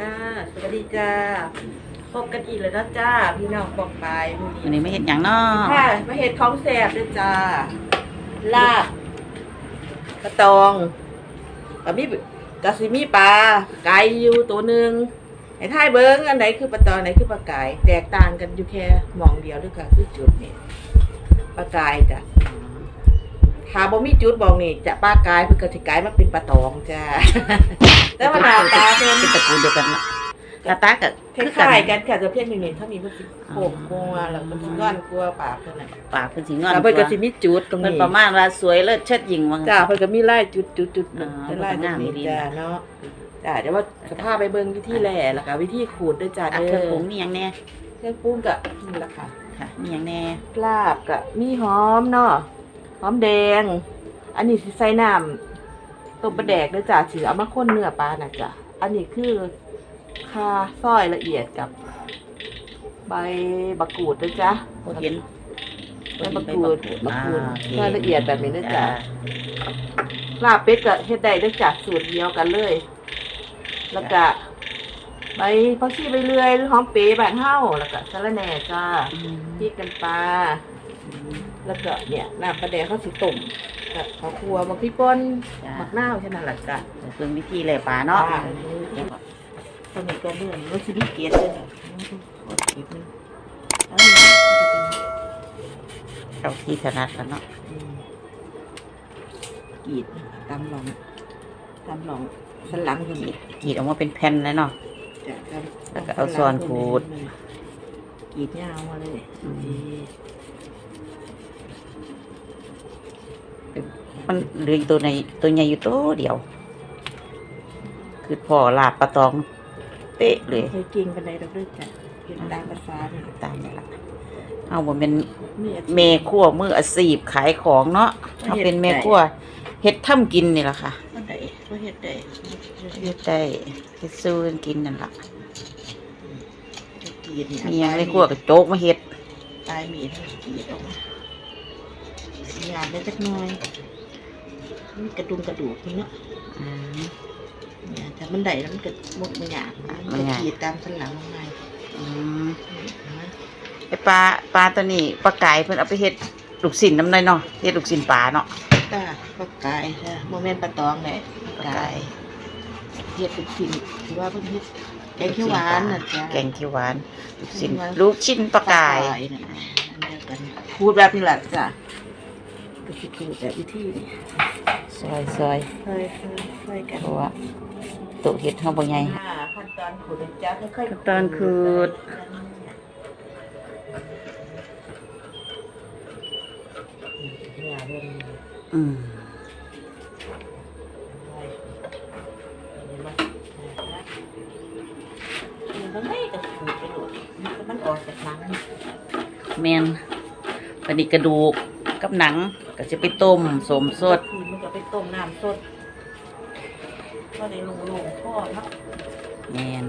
จ้าสวัสดีจ้าพบกันอีกแล้วนะจ้าพี่น้องปองปายมื้อวันนี้นี้ไม่เห็นอย่างเนาะค่ะมาเห็ดของแสบด้วยจ้าลาบกระตองกับมีกะสิมีปลาไก่อยู่ตัวหนึ่งไอ้ท้ายเบิ้งอันไหนคือปลาตองอันไหนคือปลาไก่แตกต่างกันอยู่แค่หมองเดียวด้วยค่ะคือจุดนี่ปลาไก่จ้ะถ้าบ่มีจุดบอกนี่จะปลากายเพื่อกระสิกลายมาเป็นปลาตองจ้า แต่ว่าหน้าตาเพิ่นเป็นตระกูลเดียวกันเนาะกระตากับคล้ายๆกันค่ะจะเพี้ยนเหม็นๆถ้ามีเพิ่นสิโขกกลัวแล้วมันสิงอนกลัวปากเพิ่นน่ะปากเพิ่นสิงอนแล้วเพิ่นก็สิมีจุดตรงเพิ่นนี้ประมาณว่าสวยเลิศเชิดหญิงว่างั้นจ้าเพิ่นก็มีไล่จุดจุดจุดอ๋อเป็นไล่ตรงนี้เพิ่นก็งามดีจ้าเนาะจ้าเดี๋ยวว่าสภาพไปเบิ่งวิธีแหล่แล้วก็วิธีขูดด้วยจ้าอะเด้เครื่องอปรุงมีหยังแน่เครื่องปรุงก็นี่แหละค่ะ ค่ะ มีหยังแน่ ลาบก็มีหอมเนาะหอมแดง อันนี้สิใส่น้ำ ต้มปลาแดกด้วยจ้าสิเอามาข้นเนื้อปลาน่ะจ้ะอันนี้คือคาซอยละเอียดกับใบบักกูดด้วยจ้ะบ่เห็นใบบักกูดบักกูดอ่าโอเคซอยละเอียดแบบนี้ด้วยจ้ะจ้าลาบเป็ดก็เฮ็ดได้ด้วยจากสูตรเดียวกันเลย แล้วก็ใบผักชีใบเลื่อยหรือหอมเป๋บ้านเฮาแล้วก็สะระแหน่จ้าอืมพริกกันปลาแล้วก็เนี่ยน้ำปลาแดงข้าวสีตุ่ม กับข้าวคั่วบางพี่ป่นจ้าหมักนาวแค่นั้นแหละจ้ะเพิ่งวิธีเลยปลาเนาะอ่ตอนนี้ก็เรื่องรสชิลิเกียรเลยนะขอเก็บนึงเอาเลยเราที่ถนัดแล้วเนาะอืมกรีดตำหลองตำหลองสนหลังคนนี้กรีดออกมาเป็นแผ่นเลยเนาะจะตำแล้วก็เอาส่วนขูด กรีดยาวมาเลยอืมดี มันเหลืออีกตัวในตัวใหญ่อยู่ตัวเดียว คือพอลาบปลาตองเป๊ะเลยเคยกินกันในเราด้วยจ้ะกินตามภาษาเนี่ยตามนี่ละเอาบ่เป็นมีอาชีพเมครัวมืออาชีพขายของเนาะเอาเป็นเมครัวเฮ็ดทำกินนี่ล่ะค่ะก็ได้ก็เฮ็ดได้เฮ็ดได้เฮ็ดสู้กันกินนั่นล่ะกรีดเนี่ยมีหยังในครัวก็โจกมาเฮ็ดปลายมีดกรีดออกมาสีงานได้จักหน่อย มันกระดุมกระดูกมันเนาะอืม เนี่ยแต่มันได้แล้วมันก็หมดมันหยาบมันมันก็หยาบ กรีดตามสันหลังลงมาอืมไอปลาปลาตัวนี้ปลาไก่เพิ่นเอาไปเฮ็ดลูกชิ้นน้ำได้เนาะเฮ็ดลูกชิ้นปลาเนาะจ้าปลากายจ้าโมเมนต์ปลาตองเลยปลากายเฮ็ดเป็นสิ่งที่ว่าเพิ่นเฮ็ดแกงเขียวหวานน่ะจ้าแกงเขียวหวานลูกชิ้นแกงเขียวหวานลูกชิ้นปลาไก่น่ะอันเดียวกันพูดแบบนี้แหละจ้ะ ก็คือพูดแบบวิธีนี้ซอยซอยเคยเคยเคยกันเพราะว่าตุเฮ็ดเฮาบ่ใหญ่อ่าขั้นตอนขูดนะจ้าค่อยๆขั้นตอนขูดเนี่ยเริ่มอืมมันไม่กระขูดไปหมดมันออกจากหนังแม่นอันนี้กระดูกกับหนัง ก็จะไปต้มสมสดมันจะไปต้มน้ำสดก็ได้ลงลงพ่อเนาะแม่น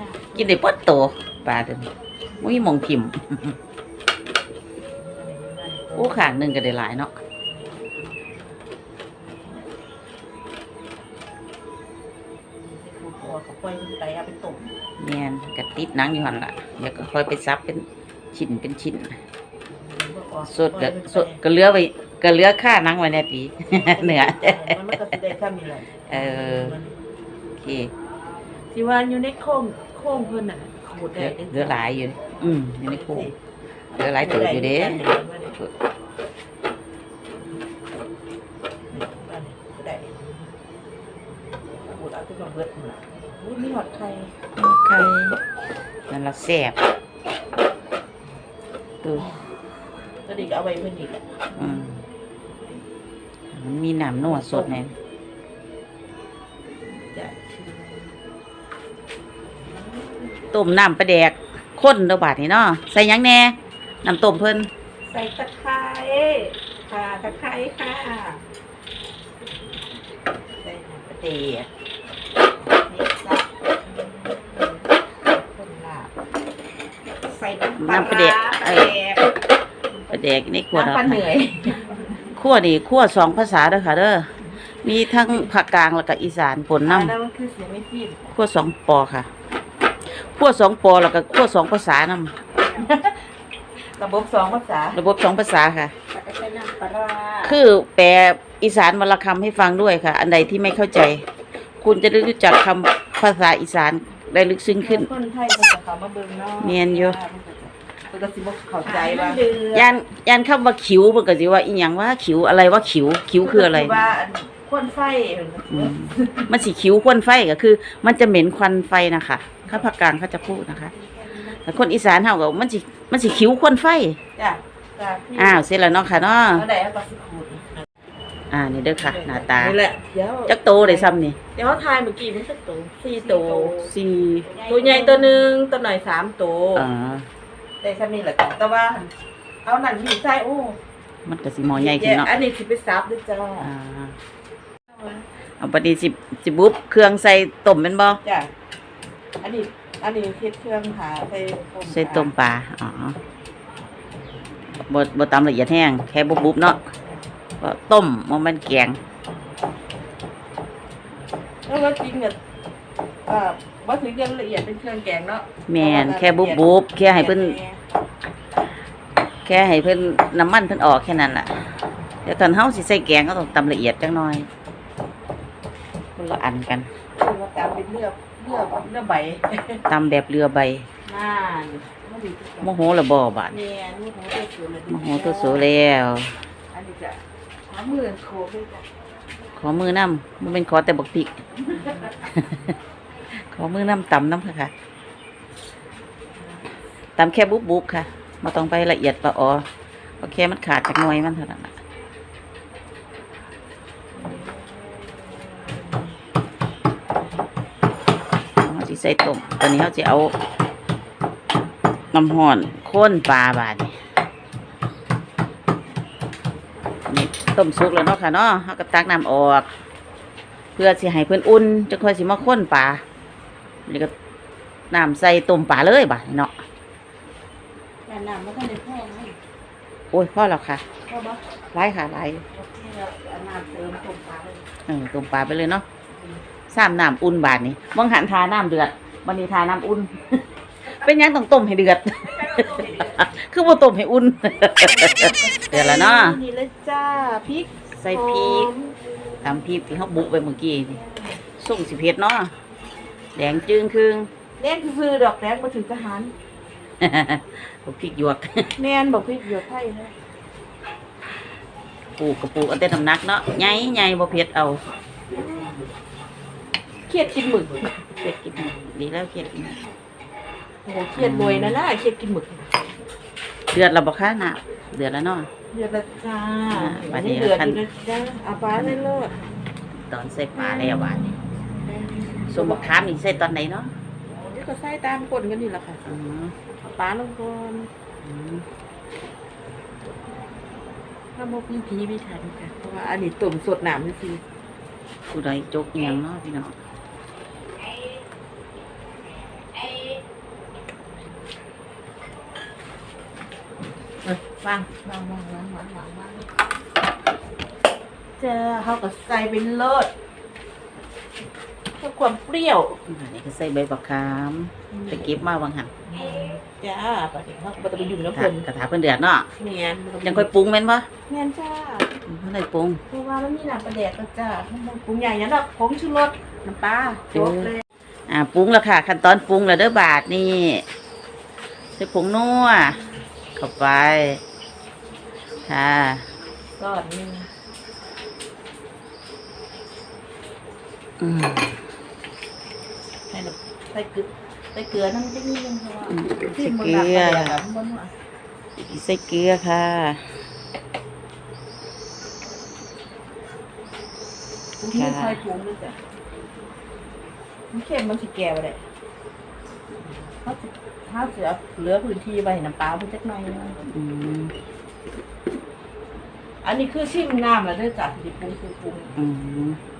น้ำกินได้เบิดโตปลาตัวนี้บ่มีหมองทิ่ม โอ้ข้างหนึงก็ได้หลายเนาะขูดหัวเขาปล่อยมันไปเอาไปต้ม แม่นก็ติดหนังอยู่หั่นล่ะเดี๋ยวก็ค่อยไปซับเป็นชิ้นเป็นชิ้น สดก็สดก็เหลือไว้ก็เหลือค่าหนังไว้แน่ปีเนื้อมันมันก็สิได้ซ้ำนี่แหละเออโอเคที่ว่าอยู่ในโค้งโค้งเพิ่นน่ะขูดเหได้ลือเหลือหลายอยู่อืมอยู่ในโค้งเหลือหลายตัวอยู่เด้ได้ขูดเอาทุกอย่างเบิดหมดอุ้ยมีหอดไข่ไข่นั่นละแซ่บดู ก็ดีก็เอาไว้เพิ่นอีกอะอืมมันมีน้ำนัวสดแน่จะต้มน้ำปลาแดกข้นเด้อบาดนี่เนาะใส่หยังแหน่น้ำต้มเพิ่นใส่ตะไคร้ค่ะตะไคร้ค่ะใส่น้ำกระเดียนี่ซับคนลาบใส่น้ำปลาน้ำปลาแดกปเอลาอแดก ปลาแดกในขวดน้ำปลาเหนื่อยขั้วนี่ขั้วสองภาษาเด้อค่ะเด้อ มีทั้งภาคกลางแล้วก็อีสานปนอันน้ำนั้นมันคือเสียงไม่พิมพ์ขั้วสองปอค่ะขั้วสองปอแล้วก็ขั้วสองภาษานำระบบสองภาษาระบบสองภาษาค่ะใช้น้ำปลาร้าคือแปลอีสานวรรณคำให้ฟังด้วยค่ะ อันใดที่ไม่เข้าใจ คุณจะได้รู้จักคำภาษาอีสานได้ลึกซึ้งขึ้น คนไทยก็จะเข้ามาเบิ่งเนาะเนียนอยู่มันก็ สิบ่เข้าใจว่ายานยานคำว่าขิวมันก็สิว่าอีหยังว่าขิวอะไรว่าขิวขิวคืออะไรว่าอันควนไฟอืมมันสีขิวควันไฟก็คือ มันจะเหม็นควันไฟนะคะถ้าภาคกลางเขาจะพูดนะคะแต่คนอีสานเฮาก็มันสิมันสิขิวควันไฟจ้ะจ้ะพี่อ้าวเสร็จแล้วเนาะค่ะเนาะเอาได้เอาก็สิขูดอ่านี่เด้อค่ะหน้าตานี่แหละเดี๋ยวจักโตได้ซ้ำนี่เดี๋ยวทายเมื่อกี้มันสักตัวสี่ตัวสี่ตัวใหญ่ตัวหนึงตัวหน่อยสามตัวอ่า ได้ซ้ำนี่แหละจ้ะแต่ว่า เอานั่นมีใส่โอ้มันก็สิหมอใหญ่ขึ้นเนาะอันนี้สิไปซับด้วยจ้าอ่าเอาปฏิสิบสิบุบเครื่องใส่ต้มแม่นบ่จ้ะอันนี้อันนี้เฮ็ดเครื่องหาใส่ต้มใส่ต้มปลาอ๋อบ่บ่ตำละเอียดแห้งแค่บุบบุบๆเนาะก็ต้มมันมันแกงแล้วว่าจริงเนี่ยอ่าว่าถึงยังละเอียดเป็นเครื่องแกงเนาะแม่นแค่บุบบุบๆแค่ให้เพิ่นแค่ให้เพิ่นน้ำมันเพิ่นออกแค่นั้นล่ะเดี๋ยวตอนเฮาสิใส่แกงก็ต้องตำละเอียดจังหน่อยคนละอันกันคือว่าตามเป็นเลือกเลือกเลือกใบตำแบบเรือใบน่านไม่ดีโมโหละบ่บาดแม่นี่โหตัวสูงเลยโมโหตัวโสแล้วอันนี้จะขอมือโคด้วยจ้ะขอมือน้ำมันเป็นขอแต่บักพ ริกขอมือน้ำตำน้ำค่ะค่ะตำแค่บุบบุบค่ะมาต้องไปละเอียดปะอ๋อโอเคมันขาดจากหน่วยมันเท่านั้นเราสิใส่ต้มตอนนี้เขาจะเอาน้ำห่อนข้นปลาบาดนี่นี่ต้มสุกแล้วเนาะค่ะเนาะเขาก็ตักน้ำออก เพื่อสิให้เพื่อนอุ่นจะค่อยสิมาข้นปลา นี่ก็น้ำใส่ต้มปลาเลยบาดนี่เนาะแม่น้ำมันก็เลยพ่อไหมโอ้ยพ่อแล้วค่ะพ่อบ่ไล่ค่ะไล่โอเคแล้วเอาน้ำเติมต้มปลาเลยเออต้มปลาไปเลยเนาะสามน้ำอุ่นบาดนี่มองหันทาน้ำเดือดวันนี้ทาน้ำอุ่น เป็นหยังต้องต้มให้เดือด คือบ่ต้มให้อุ่น เดือดแล้วเนาะนี่เลยจ้าพริกใส่พริกตำพริกที่เขาบุกไปเมื่อกี้นี่ส่งสิเผ็ดเนาะ แดงจึงครึ่ง แดงคือดอกแดงมาถึงทหารบักพริกหยวกแม่นบอกพริกหยวกไทยเลยปลูกกับปลูกเอาแต่น้ำหนักเนาะใหญ่ใหญ่บ่เผ็ดเอาเครียดกินหมึกเผ็ดกินดีแล้วเผ็ดกินโอ้โหเครียดรวยนะน่าเครียดกินหมึกเดือดแล้วบ่คะน่ะเดือดแล้วเนาะเดือดละจ้าอ่าบัดนี้เดือดขั้น อยู่นะจ้าเอาปลาเลยโลดตอนใส่ปลาแล้วบาดนี้ ส่วนบักขามนี่ใส่ตอนไหนเนาะเดี๋ยวก็ใส่ตามคนกันนี่แหละค่ะอืมเอาปลาลงก่อนอืมถ้าโมพี่พีไม่ทันค่ะเพราะว่าอันนี้ตุ่มสดหนามนี่สิผู้ใดจกเอียงเนาะพี่น้องเออวางวางวางวางวางวางวางเจอเขาก็ใส่เป็นเลิศ เพื่อความเปรี้ยวอันนี้ก็ใส่ใบบักขามไปเก็บมาบางหันจ้าปะเดี๋ยวเขาก็จะไปยุ่งน้ำกระเพิ่นกระถาเพิ่นเดือดเนาะเนียนยังค่อยปรุงแม่นบ่เนียนจ้าเพิ่นได้ปรุงเพราะว่ามันมีน้ำปลาแดกก็จ้ามันปรุงใหญ่ยันดอกผงชูรสน้ำปลาจบเลยอ่าปรุงแล้วค่ะ ขั้นตอนปรุงแล้วเด้อบาทนี่ใส่ผงนัวเข้าไป ค่ะซอสหนึงอืมใส่น้ำ ใส่เกลือใส่เกลือน้ำจิ้มนิดนึงเพราะว่าอืมที่ใส่มันเกลืน้ำปอลาแดกอะมันบ่นัวใส่เกลือค่ะปรุงที่ค่อยปรุงด้วยจ้ะมันเค็มมันสิแก่ไปเลยถ้าสิถ้าเสือเหลือพื้นที่ไว้ให้น้ำปลาเพิ่นจักหน่อยนึงอืมอันนี้คือชิมน้ำแล้วเด้อจ้ะที่ปรุงคือปรุงอืมโอเค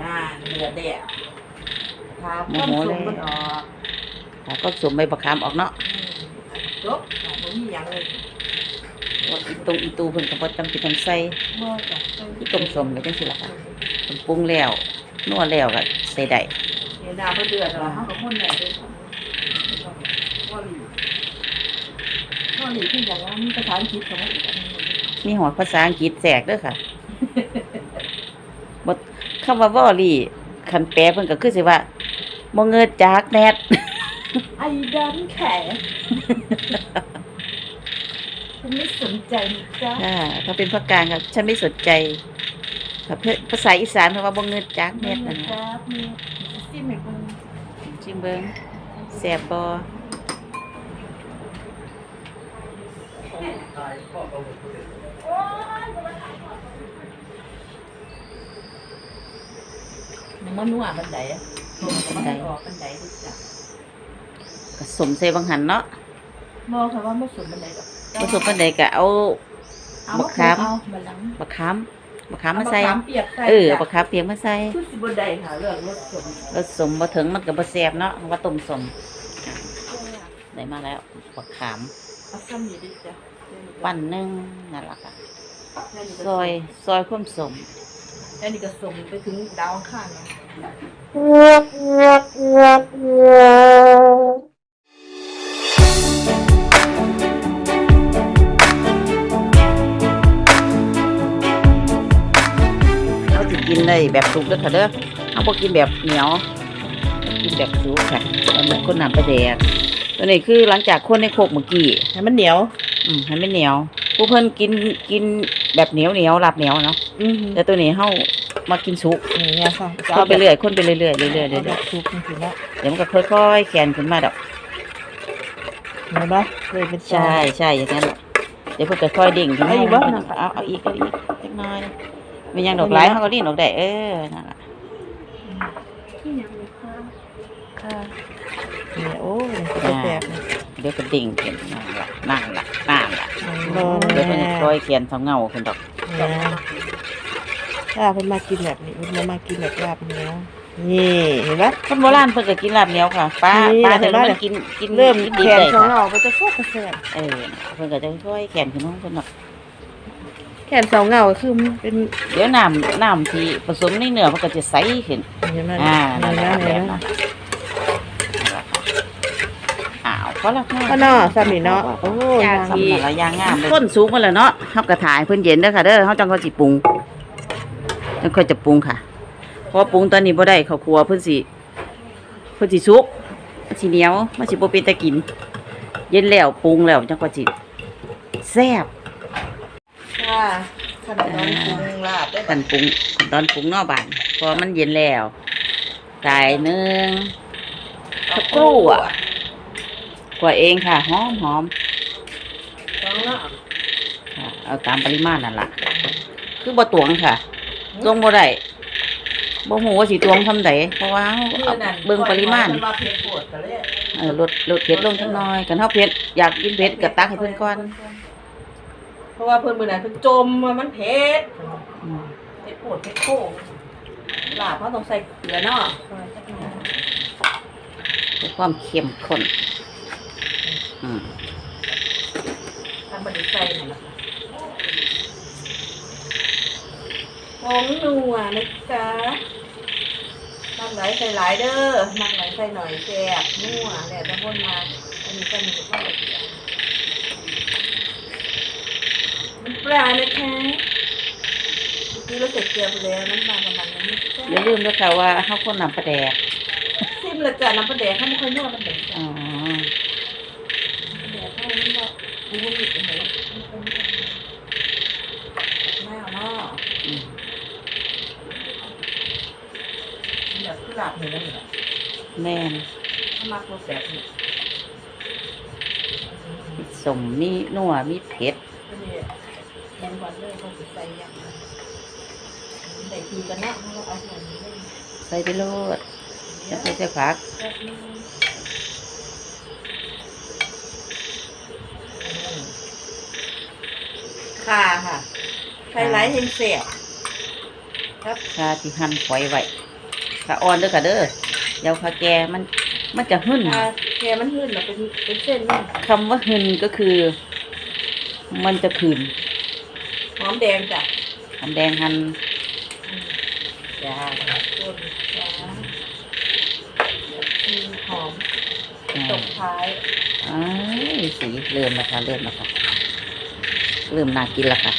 อ่าเดือดแดดทาข้าวสุกมันออกแล้วก็สวมใบบักขามออกเนาะจบของมันมีอย่างเลยว่าอีตรงอีตูเพิ่นก็บ่จำเป็นต้องใส่บ่จ้ะอีต้มสมก็จังซี่ล่ะค่ะเพิ่นปรุงแล้วนัวแล้วก็ใส่ได้เดี๋ยวดาวเพิ่นเดือดแล้วเฮาก็คนได้เด้อว่าหลีว่าหลีที่บอกว่ามีภาษาอังกฤษของมันอีกอันหนึงมีหอดภาษาอังกฤษแทรกเด้อค่ะบ่ คำว่าวอลี่คันแปลเพิ่นก็คือสิว่าบ่เงิดจากแนทไอ้ดันแข็งฉันไม่สนใจนะจ๊ะอ่าถ้าเป็นภาคกลางก็ฉันไม่สนใจถ้าภาษาอีสานเพิ่นว่าบ่เงิดจากแนทนั่นคน่ะรับมีซิมให้เบิ่งชิมเบิ่งแซ่บบ่ มันบ่นัวบันไดอะมันบ่ออกบันไดดิจ้ะก็สมใส่บางหันเนาะบ่ค่ะว่าบ่สนบันไดดอกผสมปานใดก็เอา เอาบักขาม เอาบัดหลังบักขามบักขามมาใส่ เอบักขเปียกใส่เออจ้ะบักขามเปียกมาใส่คือสิบ่ได้ค่ะเรื่องรสสมรสสมบ่ถึงมันก็บ่แซ่บเนาะว่าต้มสมได้มาแล้วบักขาม เอาซ้ำนี่ดิจ้ะปั้นหนึงนั่นล่ะค่ะแค่นี้ก็ซอยซอยความสม แค่นี้ก็สมไปถึงดาวอังคารเนาะเราสิกินได้แบบสุกเด้อค่ะเด้อเฮาบ่กินแบบเหนียว กินแบบสุกค่ะตอนนี้คนน้ำปลาแดกตัวนี้คือหลังจากคนในโคกเมื่อกี้ให้มันเหนียว อืมให้มันเหนียวผู้เพิ่นกินกิน แบบเหนียวเหนียวหลับเหนียวเนาะอือแต่ตัวนี้เฮามากินสุกนี่เนี่ยค่ะคนไปเรื่อยคนไปเรื่อยๆเรื่อยๆเรื่อยเอาแบบสุกจริงๆแล้วๆเดี๋ยวมันก็ค่อยๆแขนขึ้นมาดอกเห็นบ่เลยเป็นใช่ใช่อย่างนั้นแหละเดี๋ยวเพิ่นก็ค่อยดิ่งขึ้นมาเอาอีกบ่เอาเอาอีกเอาอีกเล็กน้อยมีหยังดอกหลายเฮาก็ดิ้นดอกได้เออนั่นล่ะที่ยังมีค่ะค่ะนี่โอ้ยเป็นแสบนี่เดี๋ยวก็ดิ่งขึ้นนั่นล่ะนั่นล่ะนั่นล่ะรอ เดี๋ยวแม่เพิ่นก็ค่อยแขนเท่าเงาขึ้นดอกนะถ้าเพิ่นมากินแบบนี้เพิ่นบ่มากินแบบลาบเนื้อนี่เห็นปะคนโบราณเพิ่นก็กินลาบเหนียวค่ะป้านี่ป้าเห็เดี๋ยนวไหมมันกินกินเริ่มกินแขดีนเลยของค่ะเราก็จะโคตรแสบเออเพิ่นก็จะค่อยแขนขึ้นน้องเพิ่นดอกแขนสองเงาก็คือมันเป็นเดี๋ยวน้ำน้ำที่ผสมในเนื้อมันก็จะใสขึ้นเห็นไหมอ่าเห็นั่นนแหไหมละ เห็แบนบไหมนั้นอ้าวพอละค่ะก็เนาะซ้ำนี่เนาะโอ้ยยางที่ทำหลายอย่างงามเลยต้นสูงมาแล้วเนาะเฮากระถ่ายเพิ่นเย็นเด้อค่ะเด้อเฮาจังก็สิปรุงจังค่อยจะปรุงค่ะเพราะว่าปรุงตอนนี้บ่ได้ข้าวครัวเพิ่นสิเพิ่นสิสุกมันสิเหนียวมันสิบ่เป็นตะกิน เย็นแล้วปรุงแล้วจังก็สิแซ่บค่ะขนมน้องปรุงลาบได้กันปรุงตอนปรุงเนอกบ้านเพอมันเย็นแล้วใส่หนึ่งสักครู่อะ กว่าเองค่ะ หอมหอมต้องเนาะค่ะเอาตามปริมาณนั่นล่ะคือบ่ตวงค่ะตวงบ่ได้บ่ฮู้ว่าสิตวงทำใดเพราะว่าเฮาเอาเบิ่งปริมาณมาเผ็ดปวดก็เลยเออลดลดเผ็ดลงจักหน่อยกันเฮาเผ็ดอยากกินเผ็ดก็ตักให้เพิ่นก่อนเพราะว่าเพิ่นมื้อนั้นเพิ่นจมว่ามันเผ็ดอืมเผ็ดปวดเผ็ดโค้งลาบเขาต้องใส่เกลือเนาะเพื่อความเข้มข้น อืมทำบันไดใส่นั่นแหละค่ะผงนัวนะจ๊ะมักไหลใส่หลายเด้อมักไหลใส่หน่อยแซ่บนัวแหละแต่คนมาอันนี้ก็มีข้าวเกลือน้ำปลานะคะเมื่อกี้เราใส่เกลือไปแล้วน้ำปลาประมาณนี้จ้ะอย่าลืมด้วยค่ะว่าเฮาคนน้ำปลาแดกซิมละจ้ะน้ำปลาแดกเขาไม่ค่อยนวดมันแดกจ้ะอ๋อ แดกเขาไม่ ว่ากูไม่มีเป็นไรไม่ค่อยนวดไม่เอาเนาะอืมแบบคือหลับหนูนี่แหละแม่นถ้ามักรสแบบนี้มีสมมีนัวมีเผ็ดก็เนี่ยยังวันเลยเขาจะใส่อย่างนั้นใส่ทีกันเนาะเพราะว่าเอาอย่างนี้เลยใส่ไปโลดจะใส่ใส่ผักแป๊บนึ ค่ะค่ะไฮไลท์เฮงเสียบครับชาที่หั่นฝอยไว้ขาอ่อนเด้อค่ะเด้อเดี๋ยวขาแก่มันมันจะหึ่นถ้าแกมันหื่นแบบเป็นเป็นเส้นนี่คำว่าหึ่นก็คือ มันจะคืนหอมแดงจ้ะหอมแดงหั่นจ้าต้นจ้ามีหอมจ้าตกท้ายอ้ายสีเริ่มแล้วค่ะเริ่มแล้วค่ะ เริ่มน่ากินแล้วค่ะ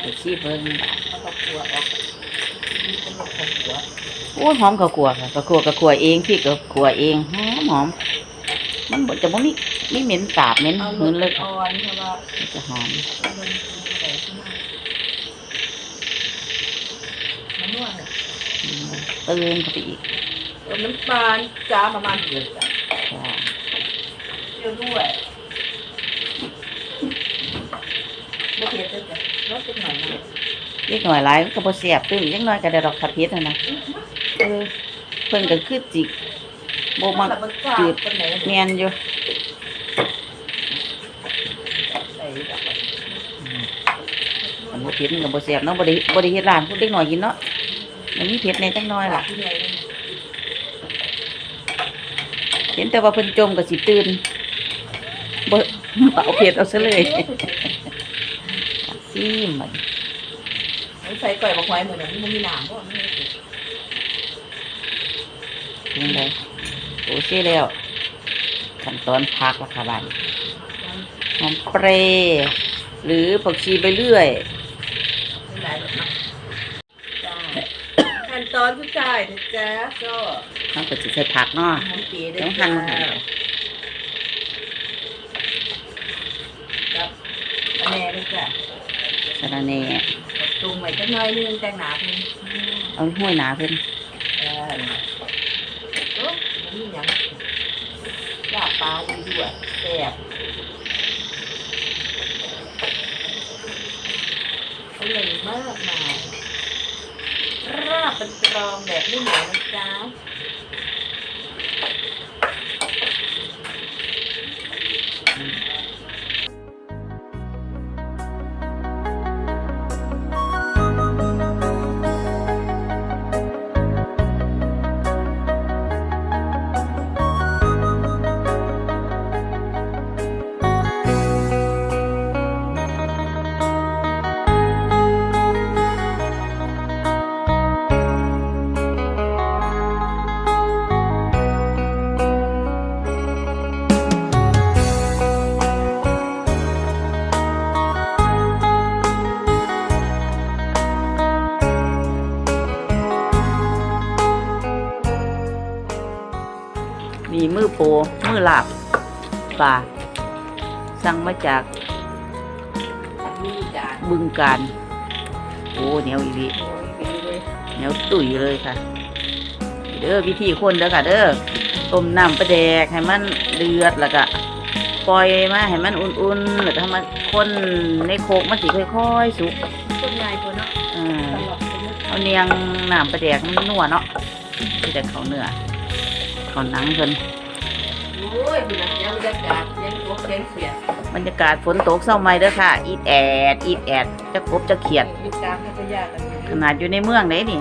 ไปชี้เบิ้งแล้วก็ขัวออกมีคนบอกขัวโอ้ยหอมกะกัวค่ะกะกัวกะกัวเองพี่กะกัวเองหอมหอมมันบ่จะบ่มีมีเหม็นสาบเหม็นเอาหืนเลยอ่อนเพราะว่ามันจะหอมมันอะไรขึ้นมามันนวดเนี่ยอืมเติมเข้าไปอีกเออ น้ำตาลจ้าประมาณเดือดจ้ะจ้าเดียวด้วยไม่เผ็ดเลยจ้ะรสเป็นหน่อยนะเล็กหน่อยหลายมันก็บ่แซ่บตื้มจังน้อยก็ได้ดอกขับเฮ็ดนั่นนะเออเพิ่นก็คือจิบ่มักแบบมันกล้าจืดเป็นไหนแม่นอยู่ใส่แบบอันบ่เผ็ดมันก็บ่แซ่บเนาะบ่ได้บ่ได้เฮ็ดร้านพวกเด็กน้อยกินเนาะมันมีเผ็ดในจังน้อยล่ะที่ไหน เนี่ยเห็นแต่ว่าเพิ่นจมก็สิตื่นบ่บ่เอาเผ็ดเอาซะเลยซิมมันใส่ก่อยบอกไว้เหมือนอย่างนี้มันมีหนามก็ไม่ได้เป็นจังไดโอเคแล้วขั้นตอนพักและค่ะบัดหอมเปรย์หรือผักชีไปเรื่อยไม่หลายแบบนั้นจ้าขั้นตอนสุดท้ายนะจ๊ะก็ เขาก็สิใส่ผักเนาะหอมปีได้ต้องหั่นมาหั่นครับอันนี้เลยจ้ะสะระแหน่ปรุงไว้จักหน่อยนึงแต่งหนาเพิ่นเอาห้วยหนาเพิ่นเออโอ้มันมีหยังลาบปลาดีด้วยแซ่บอร่อยมากมายราบเป็นกรองแบบไม่เหนียวนะจ๊ะ ปลา สั่งมาจากมีจานบึงการโอ้เหนียวอีหลีโอ้ยดีเลยเหนียวตุ๋ยเลยค่ะ เด้อวิธีคนเด้อค่ะ เด้อต้มน้ำปลาแดกให้มันเดือดแล้วก็ปล่อยมาให้มันอุ่นๆแล้วก็ให้มันคนในโคกมันสิค่อยๆสุกคนใหญ่คนเนาะอ่าตลอดคนเนาะเอาเนียงน้ำปลาแดกมันนัวเนาะที่แต่เขาเนื้อเขาหนังเพิ่นโอ้ยคุณนะยังบรรยากาศยังโคกยังเสียบรรยากาศฝนตกเศร้าไหมเด้อค่ะ อีดแอด อีดแอด จะกบจะเขียดอยู่กลางพัทยากันอยู่ขนาดอยู่ในเมืองไหนนี่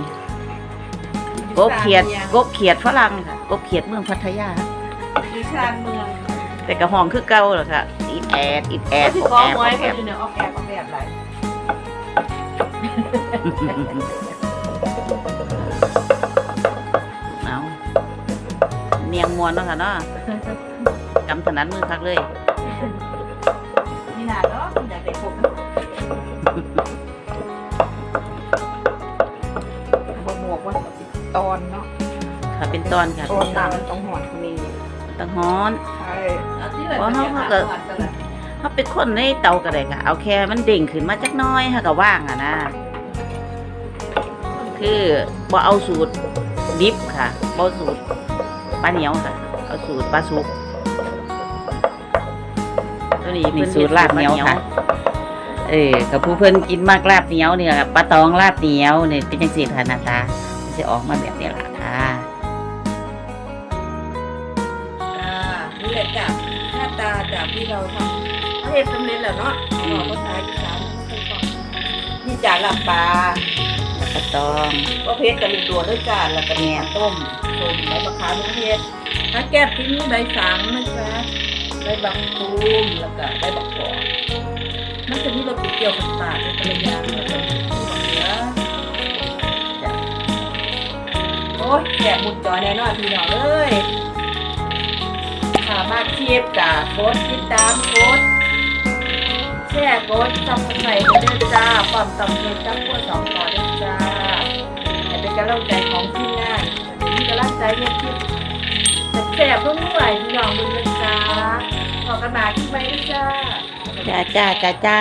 กบเขียด กบเขียดฝรั่งค่ะ กบเขียดเมืองพัทยาอยู่ชานเมืองแต่กระห้องคือเก่าเหรอค่ะ อีดแอด อีดแอดที่ออกกอแอบไว้ออกคแอนบอยู่เนี่ยออกแอบออกแบบหลายเนียงมวนเนาะค่ะเนาะกำถนัดมือคักเลยนี่นาเนาะอยากได้ผมบหมวกว่าตอนเนาะค่ะเป็นตอนค่ะตอนตามมันต้องหอนมีตังฮ้อนใช่เอาที่ไหนอ๋อเขาก็ถ้าเป็นคนในเตาก็ได้ค่ะเอาแค่มันเด้งขึ้นมาจักหน้อยค่ะก็ว่างอะนะคือบ่เอาสูตรดิบค่ะบ่เอาสูตร ปลาเหนียวค่ะ เอาสูตรปลาสุกตัวนี้นี่เพิ่นสูตรลาบเหนียวค่ะ เออกับผู้เพิ่นกินมากลาบเหนียวเนี่ยปลาตองลาบเหนียวเนี่ยเป็นจังซี่ค่ะหน้าตามันจะออกมาแบบนี้ล่ะค่ะอ่านี่แหละจากหน้าตาจากที่เราทำเขาเห็นสำเร็จแล้วเนาะเราก็ใช้ที่ร้านนี่จานลาบปลาแล้วก็ตอง ก็เพชรกระดูกตัวด้วยจานแล้วก็แหนมต้ม สมใบมะขามเห็ดถ้าแก้มที่นี่ใบสังนะจ๊ะใบบักตูมแล้วก็ใบบักกอกมันจะมีรสเปรี้ยวๆฝาดๆเป็นตัวอย่างแล้วก็มีบักเหนือจ้ะโอ้ยแกะมุดจอแน่นอนพี่น้องเอ้ยสามารถเทียบกับโค้ดติดตามโค้ดแช่กดซับสไครต์ด้จ้าความตำเพ็จับพวกสองต่อได้จ้าให้เป็นกำลังใจของทีมงาน กำลังใจเฮ็ดคลิปแซ่บๆเพื่อนไหญ่พี่น้องด้วยจ้าขอกันมาที่ไว้ด้วยจ้า จ้าจ้าจ้าจ้า